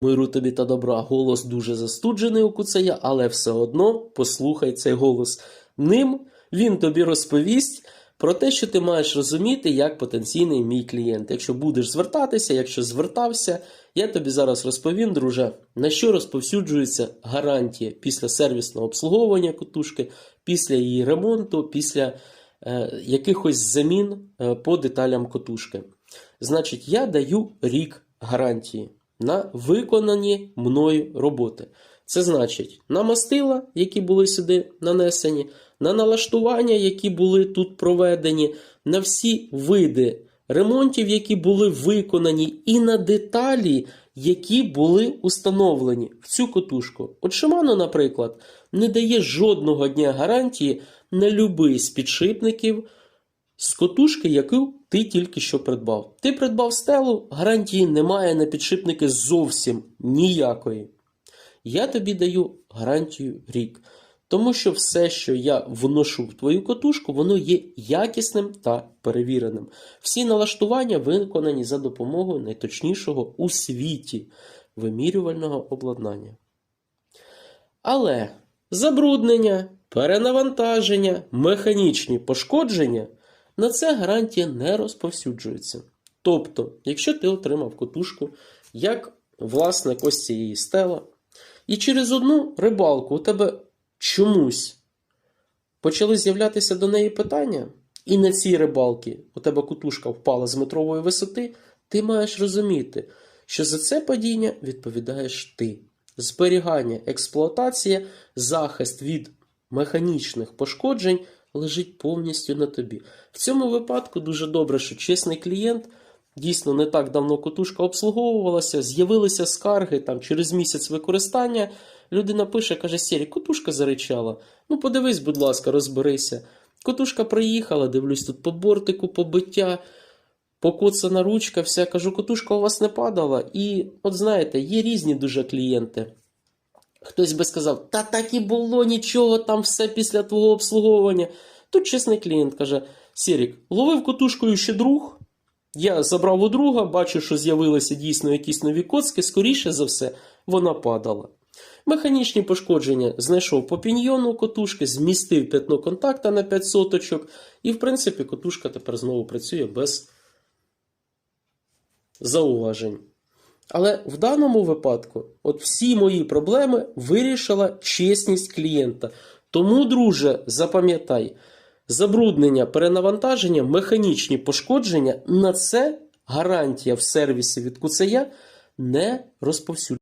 Миру тобі та добра, голос дуже застуджений у куцея, але все одно послухай цей голос. Ним він тобі розповість про те, що ти маєш розуміти як потенційний мій клієнт. Якщо будеш звертатися, якщо звертався, я тобі зараз розповім, друже, на що розповсюджується гарантія після сервісного обслуговування котушки, після її ремонту, після е, якихось замін е, по деталям котушки. Значить, я даю рік гарантії на виконані мною роботи. Це значить на мастила, які були сюди нанесені, на налаштування, які були тут проведені, на всі види ремонтів, які були виконані, і на деталі, які були установлені в цю котушку. От Shimano, наприклад, не дає жодного дня гарантії на любий з підшипників з котушки, яку ти тільки що придбав. Ти придбав стелу, гарантії немає на підшипники зовсім ніякої. Я тобі даю гарантію рік. Тому що все, що я вношу в твою котушку, воно є якісним та перевіреним. Всі налаштування виконані за допомогою найточнішого у світі вимірювального обладнання. Але забруднення, перенавантаження, механічні пошкодження на це гарантія не розповсюджується. Тобто, якщо ти отримав котушку як власник ось цієї стела, і через одну рибалку у тебе чомусь почали з'являтися до неї питання, і на цій рибалці у тебе кутушка впала з метрової висоти, ти маєш розуміти, що за це падіння відповідаєш ти. Зберігання, експлуатація, захист від механічних пошкоджень лежить повністю на тобі. В цьому випадку дуже добре, що чесний клієнт. Дійсно, не так давно котушка обслуговувалася, з'явилися скарги там через місяць використання. Людина пише, каже: Сірі, котушка заричала. Ну, подивись, будь ласка, розберися. Котушка приїхала, дивлюсь тут по бортику, побиття, покоцана ручка, вся. Кажу, котушка у вас не падала. І, от знаєте, є різні дуже клієнти. Хтось би сказав, та так і було нічого, там все після твого обслуговування. Тут чесний клієнт каже: Сірік, ловив котушкою ще друг. Я забрав у друга, бачу, що з'явилися дійсно якісь нові коцки, скоріше за все, вона падала. Механічні пошкодження знайшов по піньйону котушки, змістив п'ятно контакта на 5 соточок, і, в принципі, котушка тепер знову працює без зауважень. Але в даному випадку, от всі мої проблеми вирішила чесність клієнта. Тому, друже, запам'ятай, забруднення, перенавантаження, механічні пошкодження на це гарантія в сервісі від куцея не розповсюджується.